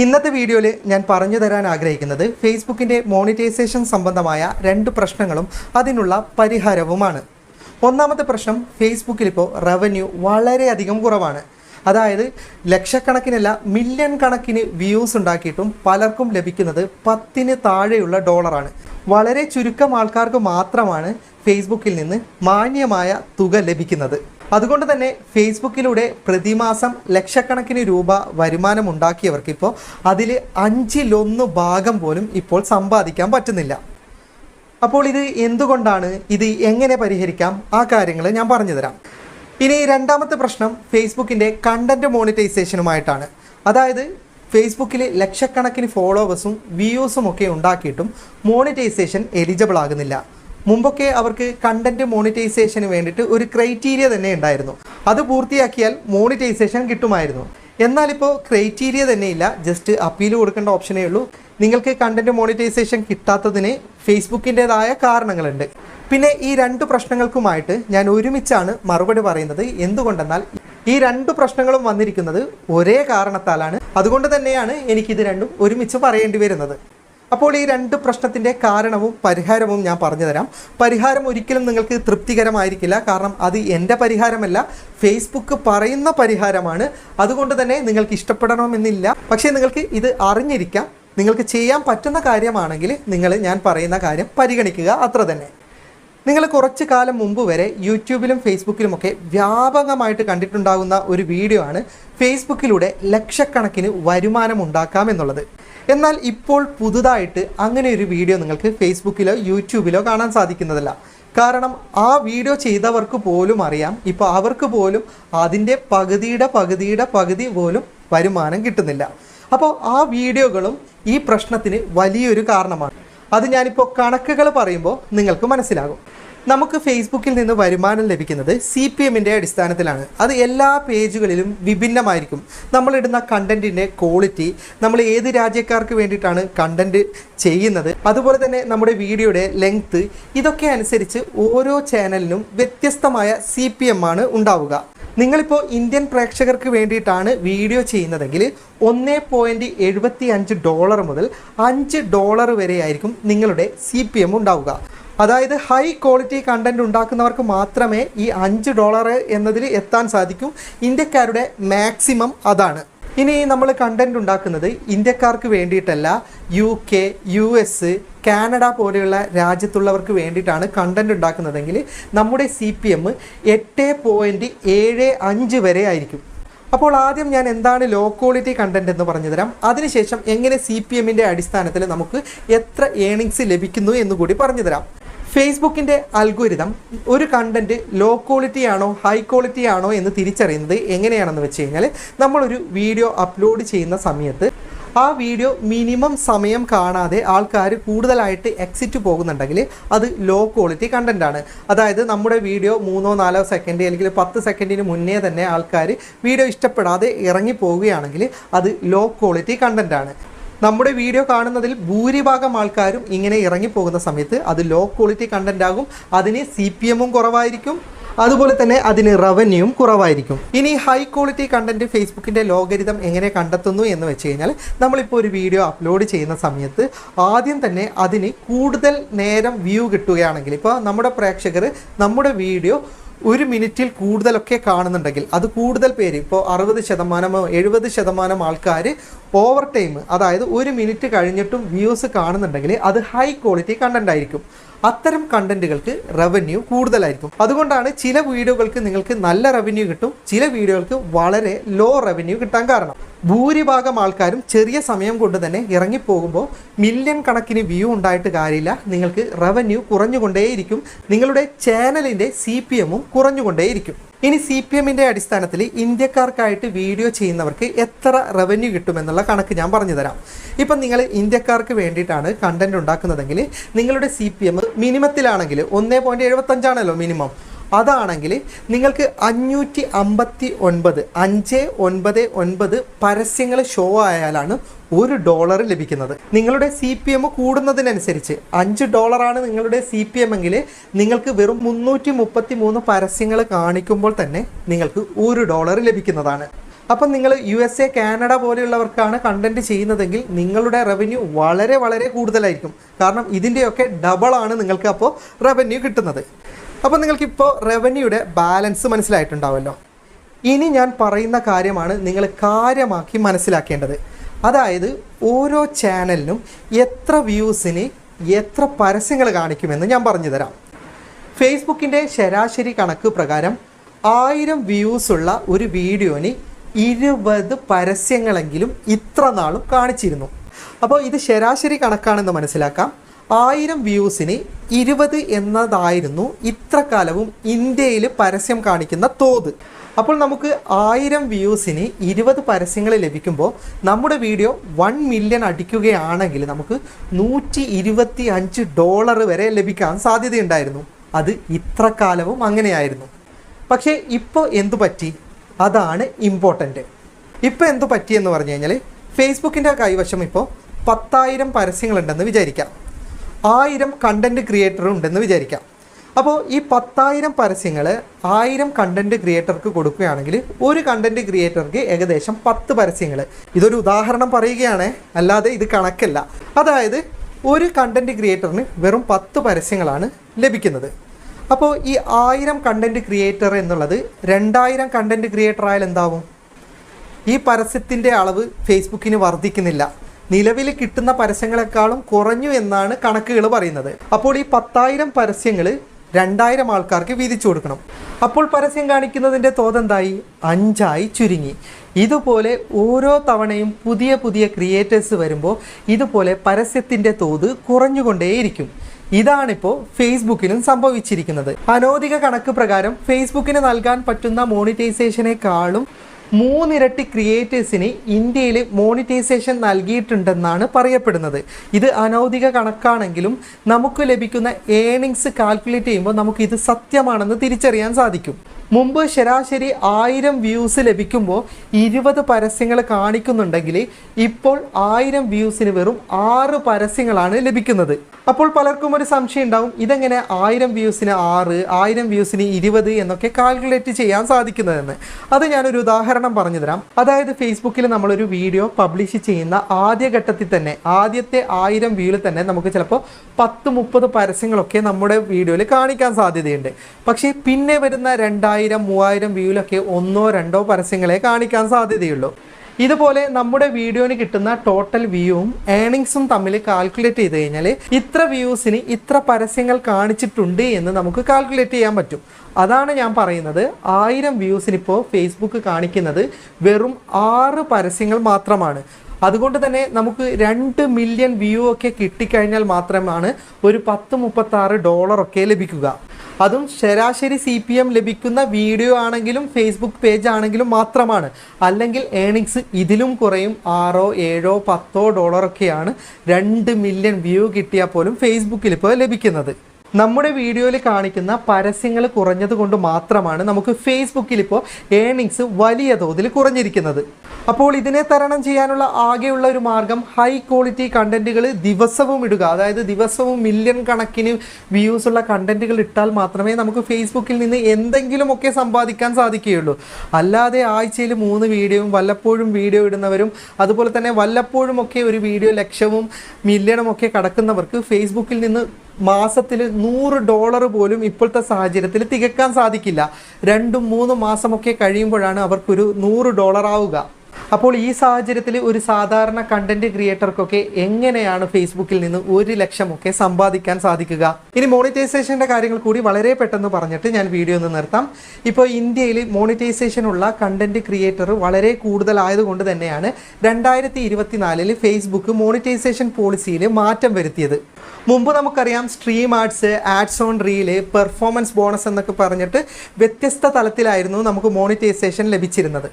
ഇന്നത്തെ വീഡിയോയിൽ ഞാൻ പറഞ്ഞു തരാൻ ആഗ്രഹിക്കുന്നത് ഫേസ്ബുക്കിന്റെ മോണിറ്റൈസേഷൻ സംബന്ധമായ രണ്ട് പ്രശ്നങ്ങളും അതിനുള്ള പരിഹാരവുമാണ്. ഒന്നാമത്തെ പ്രശ്നം ഫേസ്ബുക്കിൽ ഇപ്പോൾ റവന്യൂ വളരെയധികം കുറവാണ്. അതായത് ലക്ഷക്കണക്കിനല്ല മില്യൺ കണക്കിന് വ്യൂസ് ഉണ്ടാക്കിയിട്ടും പലർക്കും ലഭിക്കുന്നത് പത്തിന് താഴെയുള്ള ഡോളറാണ്. വളരെ ചുരുക്കം ആൾക്കാർക്ക് മാത്രമാണ് ഫേസ്ബുക്കിൽ നിന്ന് മാന്യമായ തുക ലഭിക്കുന്നത്. അതുകൊണ്ട് തന്നെ ഫേസ്ബുക്കിലൂടെ പ്രതിമാസം ലക്ഷക്കണക്കിന് രൂപ വരുമാനം ഉണ്ടാക്കിയവർക്ക് ഇപ്പോൾ അതിൽ അഞ്ചിലൊന്ന് ഭാഗം പോലും ഇപ്പോൾ സമ്പാദിക്കാൻ പറ്റുന്നില്ല. അപ്പോൾ ഇത് എന്തുകൊണ്ടാണ്? ഇത് എങ്ങനെ പരിഹരിക്കാം? ആ കാര്യങ്ങൾ ഞാൻ പറഞ്ഞു തരാം. ഇനി രണ്ടാമത്തെ പ്രശ്നം ഫേസ്ബുക്കിന്റെ കണ്ടന്റ് മോണിറ്റൈസേഷനുമായിട്ടാണ്. അതായത് ഫേസ്ബുക്കിൽ ലക്ഷക്കണക്കിന് ഫോളോവേഴ്സും വ്യൂസും ഒക്കെ ഉണ്ടാക്കിയിട്ടും മോണിറ്റൈസേഷൻ എലിജിബിൾ ആകുന്നില്ല. മുമ്പൊക്കെ അവർക്ക് കണ്ടന്റ് മോണിറ്റൈസേഷന് വേണ്ടിയിട്ട് ഒരു ക്രൈറ്റീരിയ തന്നെ ഉണ്ടായിരുന്നു. അത് പൂർത്തിയാക്കിയാൽ മോണിറ്റൈസേഷൻ കിട്ടുമായിരുന്നു. എന്നാൽ ഇപ്പോൾ ക്രൈറ്റീരിയ ഇല്ല. ജസ്റ്റ് അപ്പീൽ കൊടുക്കേണ്ട ഓപ്ഷനേ ഉള്ളൂ. നിങ്ങൾക്ക് കണ്ടന്റ് മോണിറ്റൈസേഷൻ കിട്ടാത്തതിന് ഫേസ്ബുക്കിന്റെതായ കാരണങ്ങളുണ്ട്. പിന്നെ ഈ രണ്ട് പ്രശ്നങ്ങൾക്കുമായിട്ട് ഞാൻ ഒരുമിച്ചാണ് മറുപടി പറയുന്നത്. എന്തുകൊണ്ടെന്നാൽ ഈ രണ്ട് പ്രശ്നങ്ങളും വന്നിരിക്കുന്നത് ഒരേ കാരണത്താലാണ്. അതുകൊണ്ട് തന്നെയാണ് എനിക്കിത് രണ്ടും ഒരുമിച്ച് പറയേണ്ടി വരുന്നത്. അപ്പോൾ ഈ രണ്ട് പ്രശ്നത്തിന്റെ കാരണവും പരിഹാരവും ഞാൻ പറഞ്ഞു തരാം. പരിഹാരം ഒരിക്കലും നിങ്ങൾക്ക് തൃപ്തികരമായിരിക്കില്ല. കാരണം അത് എന്റെ പരിഹാരമല്ല. ഫേസ്ബുക്ക് പറയുന്ന പരിഹാരമാണ്. അതുകൊണ്ട് തന്നെ നിങ്ങൾക്ക് ഇഷ്ടപ്പെടണമെന്നില്ല. പക്ഷേ നിങ്ങൾക്ക് ഇത് അറിഞ്ഞിരിക്കാം. നിങ്ങൾക്ക് ചെയ്യാൻ പറ്റുന്ന കാര്യമാണെങ്കിൽ നിങ്ങൾ ഞാൻ പറയുന്ന കാര്യം പരിഗണിക്കുക. അത്ര തന്നെ. നിങ്ങൾ കുറച്ച് കാലം മുമ്പ് വരെ യൂട്യൂബിലും ഫേസ്ബുക്കിലുമൊക്കെ വ്യാപകമായിട്ട് കണ്ടിട്ടുണ്ടാകുന്ന ഒരു വീഡിയോ ആണ് ഫേസ്ബുക്കിലൂടെ ലക്ഷക്കണക്കിന് വരുമാനം ഉണ്ടാക്കാം എന്നുള്ളത്. എന്നാൽ ഇപ്പോൾ പുതുതായിട്ട് അങ്ങനെ ഒരു വീഡിയോ നിങ്ങൾക്ക് ഫേസ്ബുക്കിലോ യൂട്യൂബിലോ കാണാൻ സാധിക്കുന്നതല്ല. കാരണം ആ വീഡിയോ ചെയ്തവർക്ക് പോലും അറിയാം. ഇപ്പോൾ അവർക്ക് പോലും അതിന്റെ പകുതിയുടെ പകുതിയുടെ പകുതി പോലും വരുമാനം കിട്ടുന്നില്ല. അപ്പോൾ ആ വീഡിയോകളും ഈ പ്രശ്നത്തിന് വലിയൊരു കാരണമാണ്. അത് ഞാനിപ്പോൾ കണക്കുകൾ പറയുമ്പോൾ നിങ്ങൾക്ക് മനസ്സിലാകും. നമുക്ക് ഫേസ്ബുക്കിൽ നിന്ന് വരുമാനം ലഭിക്കുന്നത് സി പി എമ്മിന്റെ അടിസ്ഥാനത്തിലാണ്. അത് എല്ലാ പേജുകളിലും വിഭിന്നമായിരിക്കും. നമ്മളിടുന്ന കണ്ടന്റിന്റെ ക്വാളിറ്റി നമ്മൾ ഏത് രാജ്യക്കാർക്ക് വേണ്ടിയിട്ടാണ് കണ്ടന്റ് ചെയ്യുന്നത് അതുപോലെ തന്നെ നമ്മുടെ വീഡിയോയുടെ ലെങ്ത്ത് ഇതൊക്കെ അനുസരിച്ച് ഓരോ ചാനലിനും വ്യത്യസ്തമായ സി പി എം ആണ് ഉണ്ടാവുക. നിങ്ങളിപ്പോൾ ഇന്ത്യൻ പ്രേക്ഷകർക്ക് വേണ്ടിയിട്ടാണ് വീഡിയോ ചെയ്യുന്നതെങ്കിൽ ഒന്ന് പോയിന്റ് എഴുപത്തി അഞ്ച് ഡോളർ മുതൽ അഞ്ച് ഡോളർ വരെയായിരിക്കും നിങ്ങളുടെ സി പി എം ഉണ്ടാവുക. അതായത് ഹൈ ക്വാളിറ്റി കണ്ടന്റ് ഉണ്ടാക്കുന്നവർക്ക് മാത്രമേ ഈ അഞ്ച് ഡോളർ എന്നതിൽ എത്താൻ സാധിക്കൂ. ഇന്ത്യക്കാരുടെ മാക്സിമം അതാണ്. ഇനി നമ്മൾ കണ്ടന്റ് ഉണ്ടാക്കുന്നത് ഇന്ത്യക്കാർക്ക് വേണ്ടിയിട്ടല്ല U K U S Canada പോലെയുള്ള രാജ്യത്തുള്ളവർക്ക് വേണ്ടിയിട്ടാണ് കണ്ടന്റ് ഉണ്ടാക്കുന്നതെങ്കിൽ നമ്മുടെ സി പി എം എട്ട് പോയിന്റ് ഏഴ് അഞ്ച് വരെ ആയിരിക്കും. അപ്പോൾ ആദ്യം ഞാൻ എന്താണ് ലോ ക്വാളിറ്റി കണ്ടന്റ് എന്ന് പറഞ്ഞു തരാം അതിനുശേഷം എങ്ങനെ സി പി എമ്മിന്റെ അടിസ്ഥാനത്തിൽ നമുക്ക് എത്ര ഏണിങ്സ് ലഭിക്കുന്നു എന്ന് കൂടി പറഞ്ഞു തരാം ഫേസ്ബുക്കിന്റെ അൽഗോരിതം ഒരു കണ്ടന്റ് ലോ ക്വാളിറ്റി ആണോ ഹൈ ക്വാളിറ്റി ആണോ എന്ന് തിരിച്ചറിയുന്നത് എങ്ങനെയാണെന്ന് വെച്ച് കഴിഞ്ഞാൽ നമ്മളൊരു വീഡിയോ അപ്ലോഡ് ചെയ്യുന്ന സമയത്ത് ആ വീഡിയോ മിനിമം സമയം കാണാതെ ആൾക്കാർ കൂടുതലായിട്ട് എക്സിറ്റ് പോകുന്നുണ്ടെങ്കിൽ അത് ലോ ക്വാളിറ്റി കണ്ടന്റാണ് അതായത് നമ്മുടെ വീഡിയോ മൂന്നോ നാലോ സെക്കൻഡ് അല്ലെങ്കിൽ പത്ത് സെക്കൻഡിന് മുന്നേ തന്നെ ആൾക്കാർ വീഡിയോ ഇഷ്ടപ്പെടാതെ ഇറങ്ങി പോവുകയാണെങ്കിൽ അത് ലോ ക്വാളിറ്റി കണ്ടന്റാണ് നമ്മുടെ വീഡിയോ കാണുന്നതിൽ ഭൂരിഭാഗം ആൾക്കാരും ഇങ്ങനെ ഇറങ്ങിപ്പോകുന്ന സമയത്ത് അത് ലോ ക്വാളിറ്റി കണ്ടന്റ് ആകും. അതിന് സി പി എമ്മും കുറവായിരിക്കും. അതുപോലെ തന്നെ അതിന് റവന്യൂവും കുറവായിരിക്കും. ഇനി ഹൈ ക്വാളിറ്റി കണ്ടന്റ് ഫേസ്ബുക്കിന്റെ ലോകരിതം എങ്ങനെ കണ്ടെത്തുന്നു എന്ന് വെച്ച് കഴിഞ്ഞാൽ നമ്മളിപ്പോൾ ഒരു വീഡിയോ അപ്ലോഡ് ചെയ്യുന്ന സമയത്ത് ആദ്യം തന്നെ അതിന് കൂടുതൽ നേരം വ്യൂ കിട്ടുകയാണെങ്കിൽ ഇപ്പോൾ നമ്മുടെ പ്രേക്ഷകർ നമ്മുടെ വീഡിയോ ഒരു മിനിറ്റിൽ കൂടുതലൊക്കെ കാണുന്നുണ്ടെങ്കിൽ അത് കൂടുതൽ പേര് ഇപ്പോൾ അറുപത് ശതമാനമോ എഴുപത് ശതമാനം ആൾക്കാർ ഓവർ ടൈം അതായത് ഒരു മിനിറ്റ് കഴിഞ്ഞിട്ടും വ്യൂസ് കാണുന്നുണ്ടെങ്കിൽ അത് ഹൈ ക്വാളിറ്റി കണ്ടന്റ് ആയിരിക്കും. അത്തരം കണ്ടന്റുകൾക്ക് റവന്യൂ കൂടുതലായിരിക്കും. അതുകൊണ്ടാണ് ചില വീഡിയോകൾക്ക് നിങ്ങൾക്ക് നല്ല റവന്യൂ കിട്ടും ചില വീഡിയോകൾക്ക് വളരെ ലോ റവന്യൂ കിട്ടാൻ കാരണം. ഭൂരിഭാഗം ആൾക്കാരും ചെറിയ സമയം കൊണ്ട് തന്നെ ഇറങ്ങിപ്പോകുമ്പോൾ മില്യൺ കണക്കിന് വ്യൂ ഉണ്ടായിട്ട് കാര്യമില്ല. നിങ്ങൾക്ക് റവന്യൂ കുറഞ്ഞുകൊണ്ടേയിരിക്കും. നിങ്ങളുടെ ചാനലിന്റെ സി പി എമ്മും കുറഞ്ഞുകൊണ്ടേയിരിക്കും. ഇനി സി പി എമ്മിന്റെ അടിസ്ഥാനത്തിൽ ഇന്ത്യക്കാർക്കായിട്ട് വീഡിയോ ചെയ്യുന്നവർക്ക് എത്ര റവന്യൂ കിട്ടുമെന്നുള്ള കണക്ക് ഞാൻ പറഞ്ഞു തരാം. ഇപ്പം നിങ്ങൾ ഇന്ത്യക്കാർക്ക് വേണ്ടിയിട്ടാണ് കണ്ടന്റ് ഉണ്ടാക്കുന്നതെങ്കിൽ നിങ്ങളുടെ സി പി എം മിനിമത്തിലാണെങ്കിൽ ഒന്നേ പോയിന്റ് എഴുപത്തഞ്ചാണല്ലോ മിനിമം അതാണെങ്കിൽ നിങ്ങൾക്ക് അഞ്ഞൂറ്റി അമ്പത്തി ഒൻപത് അഞ്ച് ഒൻപത് ഒൻപത് പരസ്യങ്ങൾ ഷോ ആയാലാണ് ഒരു ഡോളർ ലഭിക്കുന്നത്. നിങ്ങളുടെ സി പി എം കൂടുന്നതിനനുസരിച്ച് അഞ്ച് ഡോളറാണ് നിങ്ങളുടെ സി പി എം എങ്കിൽ നിങ്ങൾക്ക് വെറും മുന്നൂറ്റി മുപ്പത്തി മൂന്ന് പരസ്യങ്ങൾ കാണിക്കുമ്പോൾ തന്നെ നിങ്ങൾക്ക് ഒരു ഡോളർ ലഭിക്കുന്നതാണ്. അപ്പം നിങ്ങൾ യു എസ് എ കാനഡ പോലെയുള്ളവർക്കാണ് കണ്ടന്റ് ചെയ്യുന്നതെങ്കിൽ നിങ്ങളുടെ റവന്യൂ വളരെ വളരെ കൂടുതലായിരിക്കും. കാരണം ഇതിന്റെയൊക്കെ ഡബിളാണ് നിങ്ങൾക്ക് അപ്പോൾ റവന്യൂ കിട്ടുന്നത്. അപ്പോൾ നിങ്ങൾക്കിപ്പോൾ റവന്യൂയുടെ ബാലൻസ് മനസ്സിലായിട്ടുണ്ടാവുമല്ലോ ഇനി ഞാൻ പറയുന്ന കാര്യമാണ് നിങ്ങൾ കാര്യമാക്കി മനസ്സിലാക്കേണ്ടത്. അതായത് ഓരോ ചാനലിനും എത്ര വ്യൂസിന് എത്ര പരസ്യങ്ങൾ കാണിക്കുമെന്ന് ഞാൻ പറഞ്ഞു തരാം ഫേസ്ബുക്കിന്റെ ശരാശരി കണക്ക് പ്രകാരം ആയിരം വ്യൂസ് ഉള്ള ഒരു വീഡിയോന് ഇരുപത് പരസ്യങ്ങളെങ്കിലും ഇത്ര നാളും കാണിച്ചിരുന്നു. അപ്പോൾ ഇത് ശരാശരി കണക്കാണെന്ന് മനസ്സിലാക്കാം. ആയിരം വ്യൂസിന് ഇരുപത് എന്നതായിരുന്നു ഇത്ര കാലവും ഇന്ത്യയിൽ പരസ്യം കാണിക്കുന്ന തോത്. അപ്പോൾ നമുക്ക് ആയിരം വ്യൂസിന് ഇരുപത് പരസ്യങ്ങൾ ലഭിക്കുമ്പോൾ നമ്മുടെ വീഡിയോ വൺ മില്യൺ അടിക്കുകയാണെങ്കിൽ നമുക്ക് നൂറ്റി ഇരുപത്തി അഞ്ച് ഡോളർ വരെ ലഭിക്കാൻ സാധ്യതയുണ്ടായിരുന്നു. അത് ഇത്ര കാലവും അങ്ങനെയായിരുന്നു. പക്ഷേ ഇപ്പോൾ എന്തു പറ്റി? അതാണ് ഇമ്പോർട്ടന്റ് ഇപ്പോൾ എന്തു പറ്റി എന്ന് പറഞ്ഞു കഴിഞ്ഞാൽ ഫേസ്ബുക്കിന്റെ കൈവശം ഇപ്പോൾ പത്തായിരം പരസ്യങ്ങളുണ്ടെന്ന് വിചാരിക്കാം. ആയിരം കണ്ടന്റ് ക്രിയേറ്റർ ഉണ്ടെന്ന് വിചാരിക്കാം. അപ്പോൾ ഈ പത്തായിരം പരസ്യങ്ങൾ ആയിരം കണ്ടന്റ് ക്രിയേറ്റർക്ക് കൊടുക്കുകയാണെങ്കിൽ ഒരു കണ്ടന്റ് ക്രിയേറ്റർക്ക് ഏകദേശം പത്ത് പരസ്യങ്ങൾ ഇതൊരു ഉദാഹരണം പറയുകയാണ്. അല്ലാതെ ഇത് കണക്കല്ല. അതായത് ഒരു കണ്ടന്റ് ക്രിയേറ്ററിന് വെറും പത്ത് പരസ്യങ്ങളാണ് ലഭിക്കുന്നത്. അപ്പോൾ ഈ ആയിരം കണ്ടന്റ് ക്രിയേറ്റർ എന്നുള്ളത് രണ്ടായിരം കണ്ടന്റ് ക്രിയേറ്റർ ആയാൽ എന്താവും? ഈ പരസ്യത്തിന്റെ അളവ് ഫേസ്ബുക്കിന് വർദ്ധിക്കുന്നില്ല. നിലവിൽ കിട്ടുന്ന പരസ്യങ്ങളെക്കാളും കുറഞ്ഞു എന്നാണ് കണക്കുകൾ പറയുന്നത്. അപ്പോൾ ഈ പത്തായിരം പരസ്യങ്ങൾ രണ്ടായിരം ആൾക്കാർക്ക് വീതിച്ചു കൊടുക്കണം. അപ്പോൾ പരസ്യം കാണിക്കുന്നതിന്റെ തോതെന്തായി? അഞ്ചായി ചുരുങ്ങി. ഇതുപോലെ ഓരോ തവണയും പുതിയ പുതിയ ക്രിയേറ്റേഴ്സ് വരുമ്പോൾ ഇതുപോലെ പരസ്യത്തിന്റെ തോത് കുറഞ്ഞുകൊണ്ടേയിരിക്കും. ഇതാണിപ്പോൾ ഫേസ്ബുക്കിനും സംഭവിച്ചിരിക്കുന്നത്. അനോദിക കണക്ക് പ്രകാരം ഫേസ്ബുക്കിന് നൽകാൻ പറ്റുന്ന മോണിറ്റൈസേഷനേക്കാളും മൂന്നിരട്ടി ക്രിയേറ്റേഴ്സിന് ഇന്ത്യയിൽ മോണിറ്റൈസേഷൻ നൽകിയിട്ടുണ്ടെന്നാണ് പറയപ്പെടുന്നത്. ഇത് അനൗദിക കണക്കാണെങ്കിലും നമുക്ക് ലഭിക്കുന്ന ഏണിങ്സ് കാൽക്കുലേറ്റ് ചെയ്യുമ്പോൾ നമുക്ക് ഇത് സത്യമാണെന്ന് തിരിച്ചറിയാൻ സാധിക്കും. മുമ്പ് ശരാശരി ആയിരം വ്യൂസ് ലഭിക്കുമ്പോൾ ഇരുപത് പരസ്യങ്ങൾ കാണിക്കുന്നുണ്ടെങ്കിൽ ഇപ്പോൾ ആയിരം വ്യൂസിന് വെറും ആറ് പരസ്യങ്ങളാണ് ലഭിക്കുന്നത്. അപ്പോൾ പലർക്കും ഒരു സംശയം ഉണ്ടാവും ഇതെങ്ങനെ ആയിരം വ്യൂസിന് ആറ് ആയിരം വ്യൂസിന് ഇരുപത് എന്നൊക്കെ കാൽക്കുലേറ്റ് ചെയ്യാൻ സാധിക്കുന്നതെന്ന്. അത് ഞാനൊരു ഉദാഹരണം പറഞ്ഞു തരാം അതായത് ഫേസ്ബുക്കിൽ നമ്മളൊരു വീഡിയോ പബ്ലിഷ് ചെയ്യുന്ന ആദ്യഘട്ടത്തിൽ തന്നെ ആദ്യത്തെ ആയിരം വ്യൂവിൽ തന്നെ നമുക്ക് ചിലപ്പോൾ പത്ത് മുപ്പത് പരസ്യങ്ങളൊക്കെ നമ്മുടെ വീഡിയോയിൽ കാണിക്കാൻ സാധ്യതയുണ്ട്. പക്ഷേ പിന്നെ വരുന്ന രണ്ടായിരം മൂവായിരം വ്യൂവിലൊക്കെ ഒന്നോ രണ്ടോ പരസ്യങ്ങളെ കാണിക്കാൻ സാധ്യതയുള്ളൂ. ഇതുപോലെ നമ്മുടെ വീഡിയോന് കിട്ടുന്ന ടോട്ടൽ വ്യൂവും ഏണിങ്സും തമ്മിൽ കാൽക്കുലേറ്റ് ചെയ്ത് കഴിഞ്ഞാൽ ഇത്ര വ്യൂസിന് ഇത്ര പരസ്യങ്ങൾ കാണിച്ചിട്ടുണ്ട് എന്ന് നമുക്ക് കാൽക്കുലേറ്റ് ചെയ്യാൻ പറ്റും. അതാണ് ഞാൻ പറയുന്നത്. ആയിരം വ്യൂസിന് ഇപ്പോൾ ഫേസ്ബുക്ക് കാണിക്കുന്നത് വെറും ആറ് പരസ്യങ്ങൾ മാത്രമാണ്. അതുകൊണ്ട് തന്നെ നമുക്ക് രണ്ട് മില്യൺ വ്യൂ ഒക്കെ കിട്ടിക്കഴിഞ്ഞാൽ മാത്രമാണ് ഒരു പത്ത് മുപ്പത്താറ് ഡോളറൊക്കെ ലഭിക്കുക. അതും ശരാശരി സി പി എം ലഭിക്കുന്ന വീഡിയോ ആണെങ്കിലും ഫേസ്ബുക്ക് പേജ് ആണെങ്കിലും മാത്രമാണ്. അല്ലെങ്കിൽ ഏണിങ്സ് ഇതിലും കുറയും. ആറോ ഏഴോ പത്തോ ഡോളറൊക്കെയാണ് രണ്ട് മില്യൺ വ്യൂ കിട്ടിയാൽ പോലും ഫേസ്ബുക്കിൽ ഇപ്പോൾ ലഭിക്കുന്നത്. നമ്മുടെ വീഡിയോയിൽ കാണിക്കുന്ന പരസ്യങ്ങൾ കുറഞ്ഞത് കൊണ്ട് മാത്രമാണ് നമുക്ക് ഫേസ്ബുക്കിൽ ഇപ്പോൾ ഏണിങ്സ് വലിയ തോതിൽ കുറഞ്ഞിരിക്കുന്നത്. അപ്പോൾ ഇതിനെ തരണം ചെയ്യാനുള്ള ആകെയുള്ള ഒരു മാർഗം ഹൈ ക്വാളിറ്റി കണ്ടന്റുകൾ ദിവസവും ഇടുക. അതായത് ദിവസവും മില്യൺ കണക്കിന് വ്യൂസ് ഉള്ള കണ്ടന്റുകൾ ഇട്ടാൽ മാത്രമേ നമുക്ക് ഫേസ്ബുക്കിൽ നിന്ന് എന്തെങ്കിലുമൊക്കെ സമ്പാദിക്കാൻ സാധിക്കുകയുള്ളൂ. അല്ലാതെ ആഴ്ചയിൽ മൂന്ന് വീഡിയോയും വല്ലപ്പോഴും വീഡിയോ ഇടുന്നവരും അതുപോലെ തന്നെ വല്ലപ്പോഴും ഒക്കെ ഒരു വീഡിയോ ലക്ഷവും മില്യണും ഒക്കെ കടക്കുന്നവർക്ക് ഫേസ്ബുക്കിൽ നിന്ന് മാസത്തിൽ നൂറ് ഡോളർ പോലും ഇപ്പോഴത്തെ സാഹചര്യത്തിൽ തികക്കാൻ സാധിക്കില്ല. രണ്ടും മൂന്നും മാസമൊക്കെ കഴിയുമ്പോഴാണ് അവർക്കൊരു നൂറ് ഡോളർ ആവുക അപ്പോൾ ഈ സാഹചര്യത്തിൽ ഒരു സാധാരണ കണ്ടന്റ് ക്രിയേറ്റർക്കൊക്കെ എങ്ങനെയാണ് ഫേസ്ബുക്കിൽ നിന്ന് ഒരു ലക്ഷമൊക്കെ സമ്പാദിക്കാൻ സാധിക്കുക? ഇനി മോണിറ്റൈസേഷന്റെ കാര്യങ്ങൾ കൂടി വളരെ പെട്ടെന്ന് പറഞ്ഞിട്ട് ഞാൻ വീഡിയോ ഒന്ന് നിർത്താം. ഇപ്പോൾ ഇന്ത്യയിൽ മോണിറ്റൈസേഷൻ ഉള്ള കണ്ടന്റ് ക്രിയേറ്റർ വളരെ കൂടുതലായതുകൊണ്ട് തന്നെയാണ് രണ്ടായിരത്തി ഇരുപത്തിനാലിൽ ഫേസ്ബുക്ക് മോണിറ്റൈസേഷൻ പോളിസിയിൽ മാറ്റം വരുത്തിയത്. മുമ്പ് നമുക്കറിയാം stream arts ads on reel performance bonus എന്നൊക്കെ പറഞ്ഞിട്ട് വ്യത്യസ്ത തലത്തിലായിരുന്നു നമുക്ക് മോണിറ്റൈസേഷൻ ലഭിച്ചിരുന്നത്.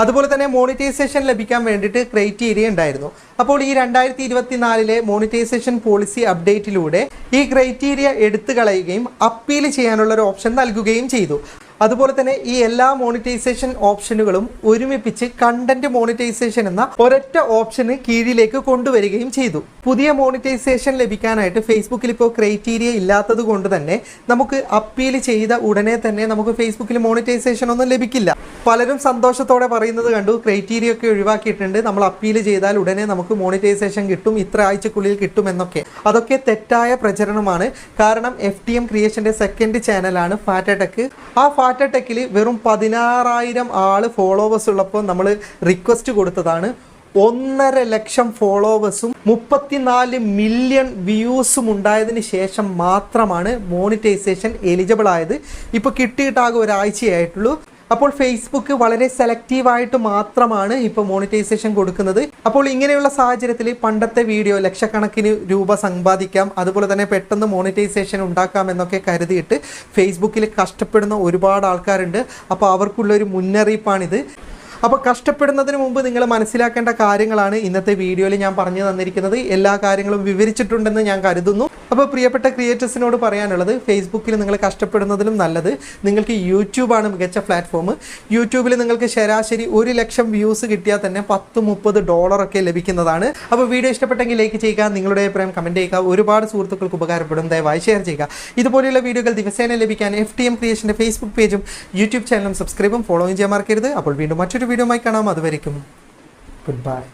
അതുപോലെ തന്നെ മോണിറ്റൈസേഷൻ ലഭിക്കാൻ വേണ്ടിയിട്ട് ക്രൈറ്റീരിയ ഉണ്ടായിരുന്നു. അപ്പോൾ ഈ രണ്ടായിരത്തി ഇരുപത്തിനാലിലെ മോണിറ്റൈസേഷൻ പോളിസി അപ്ഡേറ്റിലൂടെ ഈ ക്രൈറ്റീരിയ എടുത്തു കളയുകയും അപ്പീൽ ചെയ്യാനുള്ള ഒരു ഓപ്ഷൻ നൽകുകയും ചെയ്തു. അതുപോലെ തന്നെ ഈ എല്ലാ മോണിറ്റൈസേഷൻ ഓപ്ഷനുകളും ഒരുമിപ്പിച്ച് കണ്ടന്റ് മോണിറ്റൈസേഷൻ എന്ന ഒരൊറ്റ ഓപ്ഷന് കീഴിലേക്ക് കൊണ്ടുവരികയും ചെയ്തു. പുതിയ മോണിറ്റൈസേഷൻ ലഭിക്കാനായിട്ട് ഫേസ്ബുക്കിൽ ഇപ്പോൾ ക്രൈറ്റീരിയ ഇല്ലാത്തത് കൊണ്ട് തന്നെ നമുക്ക് അപ്പീൽ ചെയ്ത ഉടനെ തന്നെ നമുക്ക് ഫേസ്ബുക്കിൽ മോണിറ്റൈസേഷൻ ഒന്നും ലഭിക്കില്ല. പലരും സന്തോഷത്തോടെ പറയുന്നത് കണ്ടു ക്രൈറ്റീരിയ ഒക്കെ ഒഴിവാക്കിയിട്ടുണ്ട്. നമ്മൾ അപ്പീൽ ചെയ്താൽ ഉടനെ നമുക്ക് മോണിറ്റൈസേഷൻ കിട്ടും ഇത്ര ആഴ്ചക്കുള്ളിൽ കിട്ടും എന്നൊക്കെ. അതൊക്കെ തെറ്റായ പ്രചരണമാണ്. കാരണം എഫ് ടി എം ക്രിയേഷന്റെ സെക്കൻഡ് ചാനലാണ് ഫാറ്റടെക് ആ ഫാറ്റടെക്കിൽ വെറും പതിനാറായിരം ആൾ ഫോളോവേഴ്സ് ഉള്ളപ്പോൾ നമ്മൾ റിക്വസ്റ്റ് കൊടുത്തതാണ്. ഒന്നര ലക്ഷം ഫോളോവേഴ്സും മുപ്പത്തിനാല് മില്യൺ വ്യൂസും ഉണ്ടായതിന് ശേഷം മാത്രമാണ് മോണിറ്റൈസേഷൻ എലിജിബിൾ ആയത്. ഇപ്പോൾ കിട്ടിയിട്ടാകെ ഒരാഴ്ചയായിട്ടുള്ളൂ. അപ്പോൾ ഫേസ്ബുക്ക് വളരെ സെലക്റ്റീവായിട്ട് മാത്രമാണ് ഇപ്പോൾ മോണിറ്റൈസേഷൻ കൊടുക്കുന്നത്. അപ്പോൾ ഇങ്ങനെയുള്ള സാഹചര്യത്തിൽ പണ്ടത്തെ വീഡിയോ ലക്ഷക്കണക്കിന് രൂപ സമ്പാദിക്കാം അതുപോലെ തന്നെ പെട്ടെന്ന് മോണിറ്റൈസേഷൻ ഉണ്ടാക്കാം എന്നൊക്കെ കരുതിയിട്ട് ഫേസ്ബുക്കിൽ കഷ്ടപ്പെടുന്ന ഒരുപാട് ആൾക്കാരുണ്ട്. അപ്പോൾ അവർക്കുള്ള ഒരു മുന്നറിയിപ്പാണിത്. അപ്പോൾ കഷ്ടപ്പെടുന്നതിന് മുമ്പ് നിങ്ങൾ മനസ്സിലാക്കേണ്ട കാര്യങ്ങളാണ് ഇന്നത്തെ വീഡിയോയിൽ ഞാൻ പറഞ്ഞു തന്നിരിക്കുന്നത്. എല്ലാ കാര്യങ്ങളും വിവരിച്ചിട്ടുണ്ടെന്ന് ഞാൻ കരുതുന്നു. അപ്പോൾ പ്രിയപ്പെട്ട ക്രിയേറ്റേഴ്സിനോട് പറയാനുള്ളത് ഫേസ്ബുക്കിൽ നിങ്ങൾ കഷ്ടപ്പെടുന്നതിലും നല്ലത് നിങ്ങൾക്ക് യൂട്യൂബാണ് മികച്ച പ്ലാറ്റ്ഫോം യൂട്യൂബിൽ നിങ്ങൾക്ക് ശരാശരി ഒരു ലക്ഷം വ്യൂസ് കിട്ടിയാൽ തന്നെ പത്ത് മുപ്പത് ഡോളറൊക്കെ ലഭിക്കുന്നതാണ്. അപ്പോൾ വീഡിയോ ഇഷ്ടപ്പെട്ടെങ്കിൽ ലൈക്ക് ചെയ്യുക നിങ്ങളുടെ അഭിപ്രായം കമന്റ് ചെയ്യുക ഒരുപാട് സുഹൃത്തുക്കൾക്ക് ഉപകാരപ്പെടും. ദയവായി ഷെയർ ചെയ്യുക. ഇതുപോലെയുള്ള വീഡിയോകൾ ദിവസേന ലഭിക്കാൻ എഫ് ടി എം ക്രിയേഷന്റെ ഫേസ്ബുക്ക് പേജും യൂട്യൂബ് ചാനലും സബ്സ്ക്രൈബും ഫോളോയും ചെയ്യാൻ മറക്കരുത്. അപ്പോൾ വീണ്ടും മറ്റൊരു വീഡിയോ ആയി കാണാം. അതുവരെയും ഗുഡ് ബൈ